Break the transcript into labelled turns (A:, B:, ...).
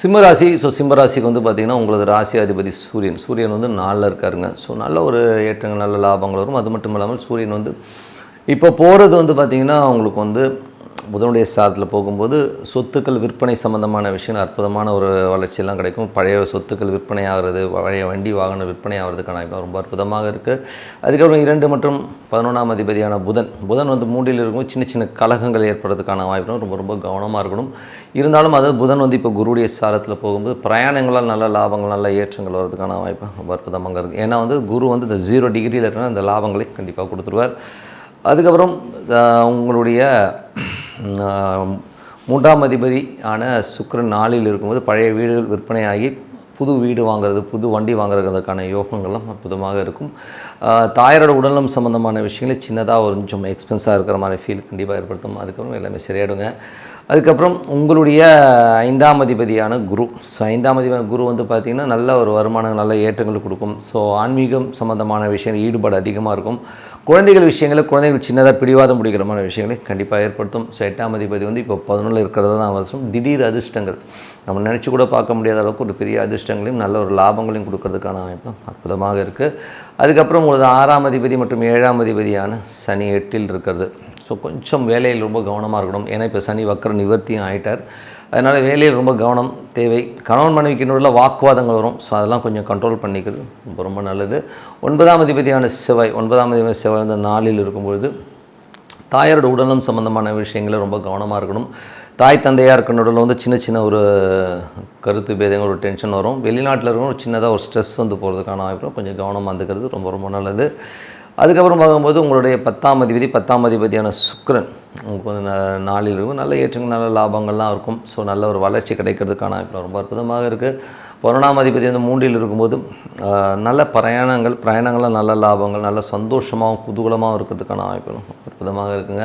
A: சிம்மராசி ஸோ சிம்மராசிக்கு வந்து பார்த்திங்கன்னா உங்களது ராசி அதிபதி சூரியன். சூரியன் வந்து நாளில் இருக்காருங்க. ஸோ நல்ல ஒரு ஏற்றங்கள் நல்ல லாபங்கள் வரும். அது மட்டும் இல்லாமல் சூரியன் வந்து இப்போ போகிறது வந்து பார்த்திங்கன்னா உங்களுக்கு வந்து புதனுடைய சாதத்தில் போகும்போது சொத்துக்கள் விற்பனை சம்மந்தமான விஷயம் அற்புதமான ஒரு வளர்ச்சியெல்லாம் கிடைக்கும். பழைய சொத்துக்கள் விற்பனை ஆகிறது பழைய வண்டி வாகனம் விற்பனை ஆகிறதுக்கான வாய்ப்பு ரொம்ப அற்புதமாக இருக்குது அதுக்கப்புறம் இரண்டு மற்றும் பதினொன்றாம் அதிபதியான புதன். புதன் வந்து மூன்றில் இருக்கும்போது சின்ன சின்ன கலகங்கள் ஏற்படுறதுக்கான வாய்ப்பு ரொம்ப ரொம்ப கவனமாக இருக்கணும். இருந்தாலும் அது புதன் வந்து இப்போ குருடைய சாரத்தில் போகும்போது பிரயாணங்களால் நல்ல லாபங்கள் நல்ல ஏற்றங்கள் வர்றதுக்கான வாய்ப்பு ரொம்ப அற்புதமாக இருக்குது ஏன்னா வந்து குரு வந்து இந்த ஜீரோ டிகிரியில் இருக்கிற அந்த லாபங்களை கண்டிப்பாக கொடுத்துருவார். அதுக்கப்புறம் உங்களுடைய மூன்றாம் அதிபதி ஆன சுக்கரன் நாளில் இருக்கும்போது பழைய வீடுகள் விற்பனையாகி புது வீடு வாங்குறது புது வண்டி வாங்குறதுக்கான யோகங்கள்லாம் அற்புதமாக இருக்கும். தாயாரோட உடல்நலம் சம்மந்தமான விஷயங்கள் சின்னதாக ஒரு கொஞ்சம் எக்ஸ்பென்ஸாக இருக்கிற மாதிரி ஃபீல் கண்டிப்பாக ஏற்படுத்தும். அதுக்கப்புறம் எல்லாமே சரியாயிடுங்க. அதுக்கப்புறம் உங்களுடைய ஐந்தாம் அதிபதியான குரு. ஸோ ஐந்தாம் அதிபதியான குரு வந்து பார்த்திங்கன்னா நல்ல ஒரு வருமானம் நல்ல ஏற்றங்கள் கொடுக்கும். ஸோ ஆன்மீகம் சம்மந்தமான விஷயங்கள் ஈடுபாடு அதிகமாக இருக்கும். குழந்தைகள் விஷயங்களில் குழந்தைகள் சின்னதாக பிடிவாதம் பிடிக்கிறமான விஷயங்களை கண்டிப்பாக ஏற்படுத்தும். ஸோ எட்டாம் அதிபதி வந்து இப்போ பதினொன்றில் இருக்கிறது தான் அவசியம். திடீர் அதிர்ஷ்டங்கள். நம்ம நினச்சி கூட பார்க்க முடியாத அளவுக்கு ஒரு பெரிய அதிர்ஷ்டங்களையும் நல்ல ஒரு லாபங்களையும் கொடுக்கறதுக்கான வாய்ப்பு அற்புதமாக இருக்குது அதுக்கப்புறம் உங்களது ஆறாம் அதிபதி மற்றும் ஏழாம் அதிபதியான சனி எட்டில் இருக்கிறது. ஸோ கொஞ்சம் வேலையில் ரொம்ப கவனமாக இருக்கணும். ஏன்னா இப்போ சனி வக்கர நிவர்த்தியும் ஆகிட்டார் அதனால் வேலையில் ரொம்ப கவனம் தேவை. கணவன் மனைவிக்கு நடுவில் வாக்குவாதங்கள் வரும். ஸோ அதெல்லாம் கொஞ்சம் கண்ட்ரோல் பண்ணிக்கிறது ரொம்ப ரொம்ப நல்லது. ஒன்பதாம் அதிபதியான செவ்வாய். ஒன்பதாம் அதிபதி செவ்வாய் வந்து நாளில் இருக்கும்பொழுது தாயாரோட உடலம் சம்மந்தமான விஷயங்களில் ரொம்ப கவனமாக இருக்கணும். தாய் தந்தையாக இருக்க நடுவில் வந்து சின்ன சின்ன ஒரு கருத்து பேதங்கள் ஒரு டென்ஷன் வரும். வெளிநாட்டில் இருக்கிற ஒரு சின்னதாக ஒரு ஸ்ட்ரெஸ் வந்து போகிறதுக்கான வாய்ப்பு கொஞ்சம் கவனமாக இருந்துக்கிறது ரொம்ப ரொம்ப நல்லது. அதுக்கப்புறம் பார்க்கும்போது உங்களுடைய பத்தாம் அதிபதி பத்தாம் அதிபதியான சுக்ரன் உங்களுக்கு வந்து ந- நாளில் இருக்கும். நல்ல ஏற்றங்கள் நல்ல லாபங்கள்லாம் இருக்கும். ஸோ நல்ல ஒரு வளர்ச்சி கிடைக்கிறதுக்கான இப்போ ரொம்ப அற்புதமாக இருக்குது பன்னெண்டாம் அதிபதி வந்து மூன்றில் இருக்கும்போது நல்ல பிரயாணங்கள் பிரயாணங்கள்ல நல்ல லாபங்கள் நல்ல சந்தோஷமாகவும் குதூகலமாகவும் இருக்கிறதுக்கான வாய்ப்புகள் அற்புதமாக இருக்குங்க.